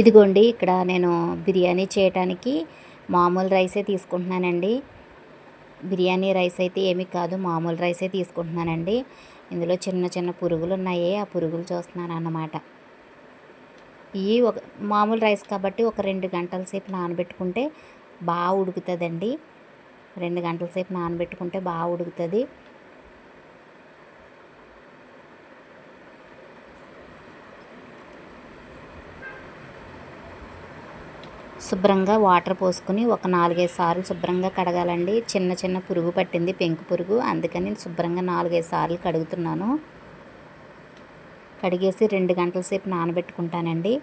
ఇదిగోండి ఇక్కడ నేను బిర్యానీ చేయటానికి మామూలు రైసే తీసుకుంటున్నానండి. బిర్యానీ రైస్ అయితే ఏమీ కాదు మామూలు రైసే తీసుకుంటున్నానండి. ఇందులో చిన్న చిన్న పురుగులు ఉన్నాయి ఆ పురుగులు చూస్తున్నాను అన్నమాట ఇవి ఒక మామూలు రైస్ కాబట్టి ఒక రెండు గంటల సేపు నానబెట్టుకుంటే బాగా ఉడుకుతుందండి. రెండు గంటల సేపు నానబెట్టుకుంటే బాగా ఉడుకుతుంది. శుభ్రంగా వాటర్ పోసుకుని ఒక నాలుగైదు సార్లు శుభ్రంగా కడగాలండి. చిన్న చిన్న పురుగు పట్టింది పెంకు పురుగు. అందుకని శుభ్రంగా నాలుగైదు సార్లు కడుగుతున్నాను. కడిగేసి రెండు గంటల సేపు నానబెట్టుకుంటానండి.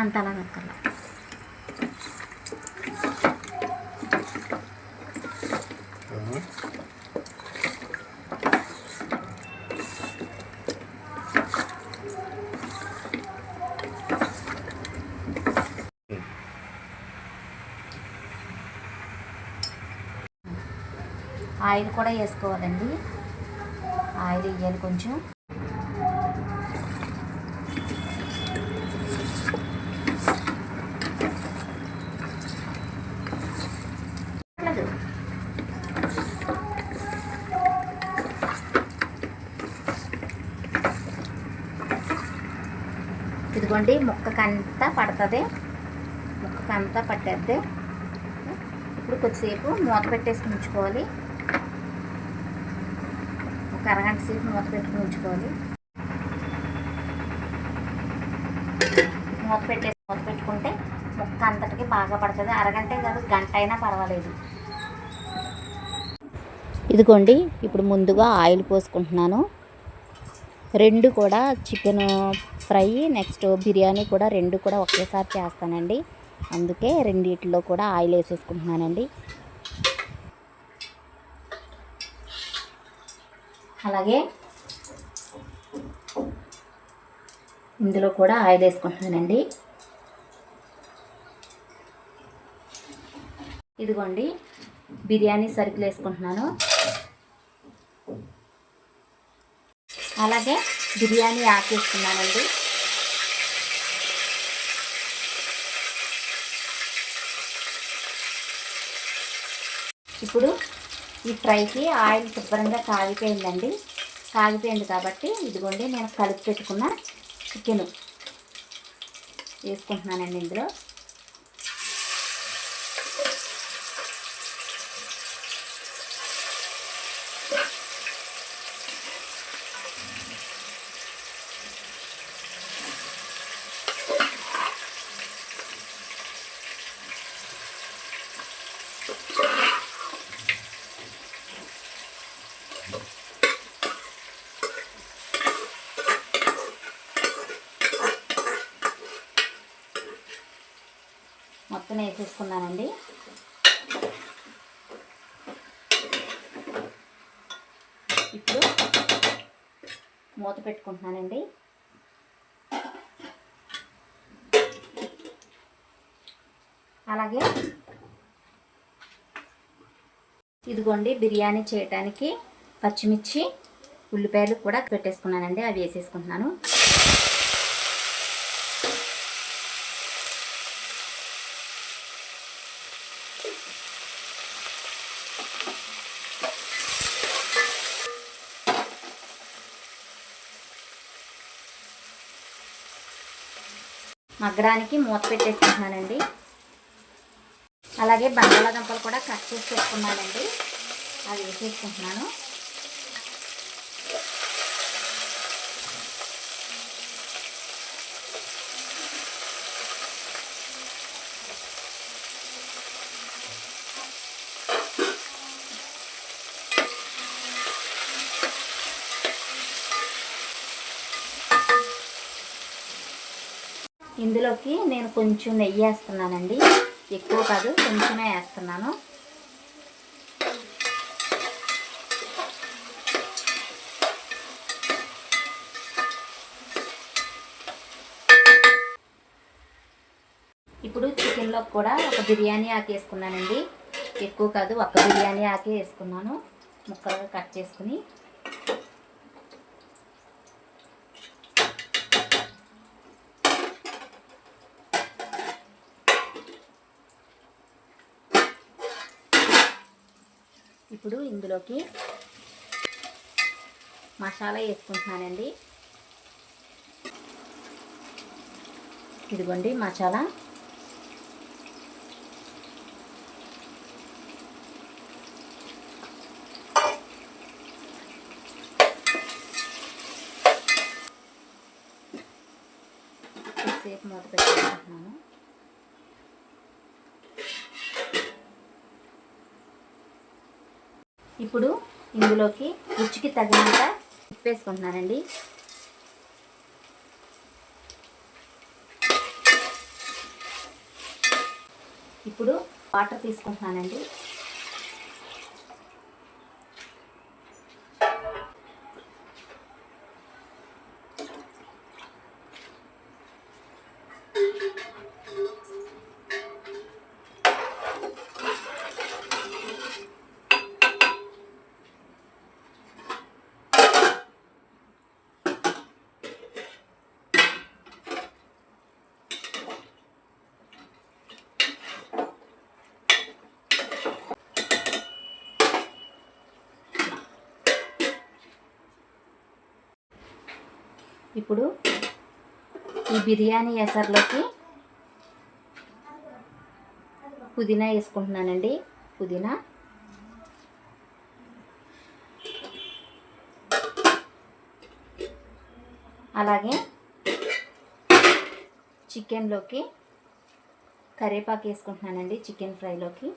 అంతలా నక్కర్లా ఆయిల్ కూడా వేసుకోవాలండి. ఆయిల్ వేయాలి కొంచెం. ఇదిగోండి ముక్కకంతా పడుతుంది. ముక్కకంతా పట్టేద్ది. ఇప్పుడు కొద్దిసేపు మూత పెట్టేసుకుని ఉంచుకోవాలి ఒక అరగంట సేపు మూత పెట్టుకుని ఉంచుకోవాలి మూత పెట్టేసి మూత పెట్టుకుంటే ముక్క అంతటికి బాగా పడుతుంది. అరగంటే కాదు గంట అయినా పర్వాలేదు. ఇదిగోండి ఇప్పుడు ముందుగా ఆయిల్ పోసుకుంటున్నాను. రెండు కూడా చికెన్ ఫ్రై నెక్స్ట్ బిర్యానీ కూడా రెండు కూడా ఒకేసారి చేస్తానండి. అందుకే రెండిట్లో కూడా ఆయిల్ వేసేసుకుంటున్నానండి. అలాగే ఇందులో కూడా ఆయిల్ వేసుకుంటున్నానండి. ఇదిగోండి బిర్యానీ సరుకులు వేసుకుంటున్నాను. అలాగే బిర్యానీ ఆకు ఇప్పుడు ఈ ఫ్రైకి ఆయిల్ శుభ్రంగా కాగిపోయిందండి. కాగిపోయింది కాబట్టి ఇదిగోండి నేను కలిపి పెట్టుకున్న చికెన్ వేసుకుంటున్నానండి ఇందులో. మొత్తం ఇప్పుడు మూత పెట్టుకుంటున్నానండి. అలాగే ఇదిగోండి బిర్యానీ చేయటానికి పచ్చిమిర్చి ఉల్లిపాయలు కూడా పెట్టేసుకున్నానండి. అవి వేసేసుకుంటున్నాను. మగ్గడానికి మూత పెట్టేసుకుంటున్నానండి. అలాగే బంగాళాదుంపలు కూడా కట్ చేసి పెట్టుకున్నానండి. అవి వేసేసుకుంటున్నాను. ఇందులోకి నేను కొంచెం నెయ్యి వేస్తున్నానండి. ఎక్కువ కాదు కొంచెమే వేస్తున్నాను. ఇప్పుడు చికెన్లో కూడా ఒక బిర్యానీ ఆకు వేసుకున్నానండి. ఎక్కువ కాదు ఒక బిర్యానీ ఆకే వేసుకున్నాను. ముక్కలుగా కట్ చేసుకుని ఇప్పుడు ఇందులోకి మసాలా వేసుకుంటున్నానండి. ఇదిగోండి మసాలా. సేపు మూత పెట్టుకుంటున్నాను ఇప్పుడు ఇందులోకి రుచికి తగినంత ఉప్పేసుకుంటున్నానండి. ఇప్పుడు వాటర్ తీసుకుంటున్నానండి. ఇప్పుడు ఈ బిర్యానీ ఎసర్లోకి పుదీనా వేసుకుంటున్నానండి పుదీనా. అలాగే చికెన్లోకి కరివేపాకు వేసుకుంటున్నానండి చికెన్ ఫ్రైలోకి.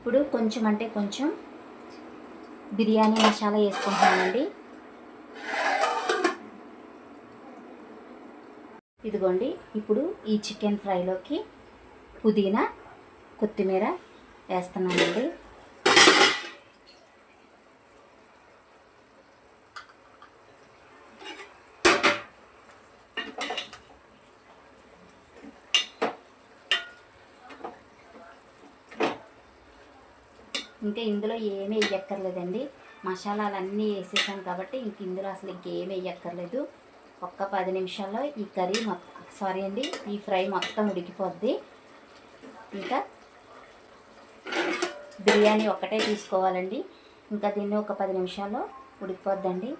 ఇప్పుడు కొంచెం అంటే కొంచెం బిర్యానీ మసాలా వేసుకుంటున్నానండి. ఇదిగోండి ఇప్పుడు ఈ చికెన్ ఫ్రైలోకి పుదీనా కొత్తిమీర వేస్తున్నానండి. ఇంకా ఇందులో ఏమీ వేయక్కర్లేదండి మసాలాలన్నీ వేసేసాం కాబట్టి ఇంక ఇందులో అసలు ఇంకేమీ వేయక్కర్లేదు ఒక్క పది నిమిషాల్లో ఈ కర్రీ మొత్తం సారీ అండి ఈ ఫ్రై మొత్తం ఉడికిపోద్ది. ఇంకా బిర్యానీ ఒక్కటే తీసుకోవాలండి. ఇంకా దీన్ని ఒక పది నిమిషాల్లో ఉడికిపోద్దండి.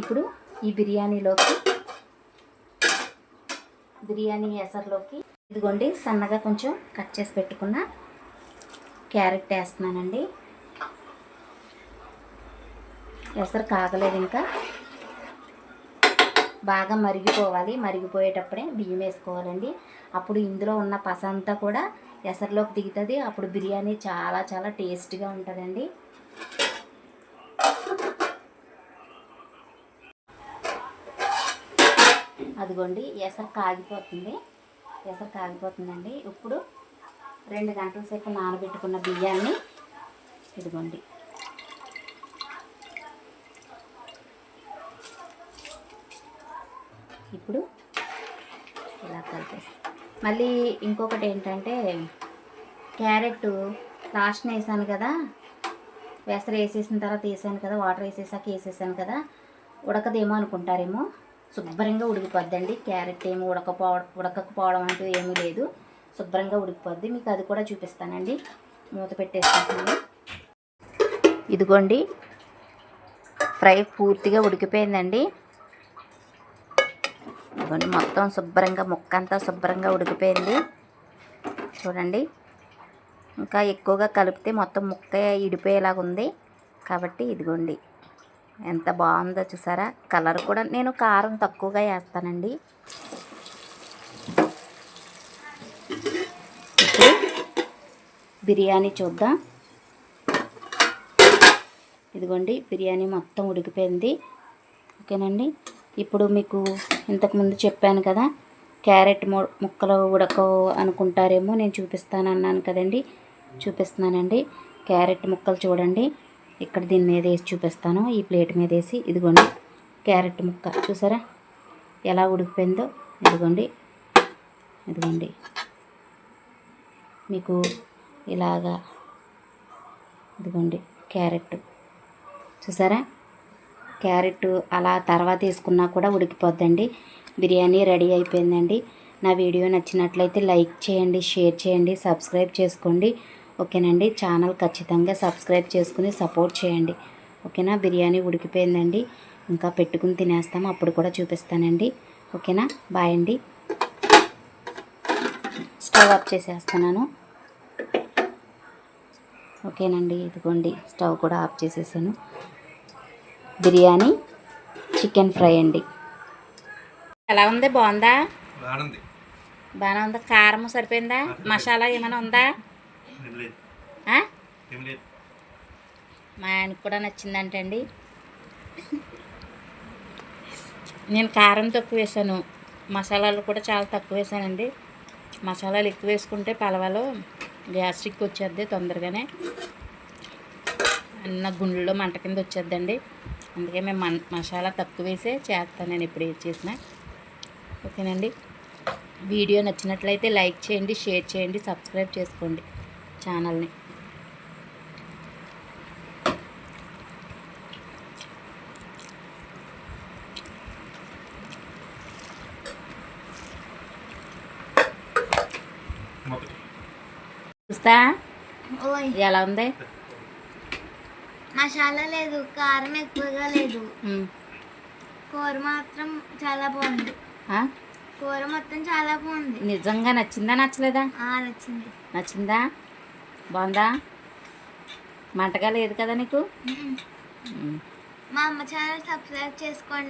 ఇప్పుడు ఈ బిర్యానీలోకి బిర్యానీ ఎసర్లోకి ఇదిగోండి సన్నగా కొంచెం కట్ చేసి పెట్టుకున్న క్యారెట్ వేస్తున్నానండి. ఎసరు కాగలేదు ఇంకా. బాగా మరిగిపోవాలి. మరిగిపోయేటప్పుడే బియ్యం వేసుకోవాలండి. అప్పుడు ఇందులో ఉన్న పస అంతా కూడా ఎసరులోకి దిగుతుంది. అప్పుడు బిర్యానీ చాలా చాలా టేస్ట్గా ఉంటుందండి. అదిగోండి ఎసరు కాగిపోతుంది. ఎసరు కాగిపోతుందండి. ఇప్పుడు రెండు గంటల సేపు నానబెట్టుకున్న బియ్యాన్ని ఇదిగోండి. ఇప్పుడు ఇలా కలిపేసి మళ్ళీ ఇంకొకటి ఏంటంటే క్యారెట్ లాస్ట్ వేసాను కదా పెసర వేసేసిన తర్వాత వేసాను కదా వాటర్ వేసేసాక వేసేసాను కదా ఉడకదేమో అనుకుంటారేమో. శుభ్రంగా ఉడికిపోద్దండి. క్యారెట్ ఏమో ఉడకపోవడం ఉడకకపోవడం అంటూ ఏమీ లేదు. శుభ్రంగా ఉడికిపోద్ది. మీకు అది కూడా చూపిస్తానండి. మూత పెట్టేసుకుంటున్నాను. ఇదిగోండి. ఫ్రై పూర్తిగా ఉడికిపోయిందండి. ఇదిగోండి మొత్తం శుభ్రంగా ముక్క అంతా శుభ్రంగా ఉడికిపోయింది. చూడండి. ఇంకా ఎక్కువగా కలిపితే మొత్తం ముక్క ఇడిపోయేలాగా ఉంది. కాబట్టి ఇదిగోండి. ఎంత బాగుందో చూసారా? కలర్ కూడా నేను కారం తక్కువగా వేస్తానండి. బిర్యానీ చూద్దాం. ఇదిగోండి బిర్యానీ మొత్తం ఉడికిపోయింది. ఓకేనండి? ఇప్పుడు మీకు ఇంతకుముందు చెప్పాను కదా క్యారెట్ ము ముక్కలు ఉడకవు అనుకుంటారేమో నేను చూపిస్తాను అన్నాను కదండి. చూపిస్తున్నానండి. క్యారెట్ ముక్కలు చూడండి. ఇక్కడ దీని మీద వేసి చూపిస్తాను. ఈ ప్లేట్ మీద వేసి ఇదిగోండి క్యారెట్ ముక్క చూసారా? ఎలా ఉడికిపోయిందో ఇదిగోండి. ఇదిగోండి. మీకు ఇలాగా ఇదిగోండి క్యారెట్. చూసారా? క్యారెట్ అలా తర్వాత వేసుకున్నా కూడా ఉడికిపోద్దండి. బిర్యానీ రెడీ అయిపోయిందండి. నా వీడియో నచ్చినట్లయితే లైక్ చేయండి షేర్ చేయండి సబ్స్క్రైబ్ చేసుకోండి. ఓకేనండి? ఛానల్ ఖచ్చితంగా సబ్స్క్రైబ్ చేసుకుని సపోర్ట్ చేయండి. ఓకేనా? బిర్యానీ ఉడికిపోయిందండి. ఇంకా పెట్టుకుని తినేస్తాము. అప్పుడు కూడా చూపిస్తానండి. ఓకేనా? బాయ్ అండి. స్టవ్ ఆఫ్ చేసేస్తున్నాను. ఓకేనండి ఇదిగోండి స్టవ్ కూడా ఆఫ్ చేసేసాను. బిర్యానీ చికెన్ ఫ్రై అండి. ఎలా ఉంది? బాగుందా? బాగానే ఉందా. కారం సరిపోయిందా? మసాలా ఏమైనా ఉందా? మా ఆయనకు కూడా నచ్చిందంటండి. నేను కారం తక్కువ వేసాను. మసాలాలు కూడా చాలా తక్కువ వేసానండి. మసాలాలు ఎక్కువ వేసుకుంటే పలవలో గ్యాస్ట్రిక్ వచ్చేద్ది తొందరగానే. అన్న గుండెలో మంట కింద వచ్చేద్దండి. అందుకే మేము మన్ మసాలా తక్కువ వేసే చేస్తాను నేను ఇప్పుడు చేసిన చేసినా. ఓకేనండి? వీడియో నచ్చినట్లయితే లైక్ చేయండి షేర్ చేయండి సబ్స్క్రైబ్ చేసుకోండి ఛానల్ని. చూస్తా? ఎలా ఉంది? మసాలా లేదు కారం ఎక్కువగా లేదు. కూర మాత్రం చాలా బాగుంది? కూర మొత్తం చాలా బాగుంది. నిజంగా నచ్చిందా నచ్చలేదా? నచ్చింది. నచ్చిందా? బాగుందా? మంటగా లేదు కదా నీకు. మా అమ్మ ఛానల్ సబ్స్క్రైబ్ చేసుకోండి.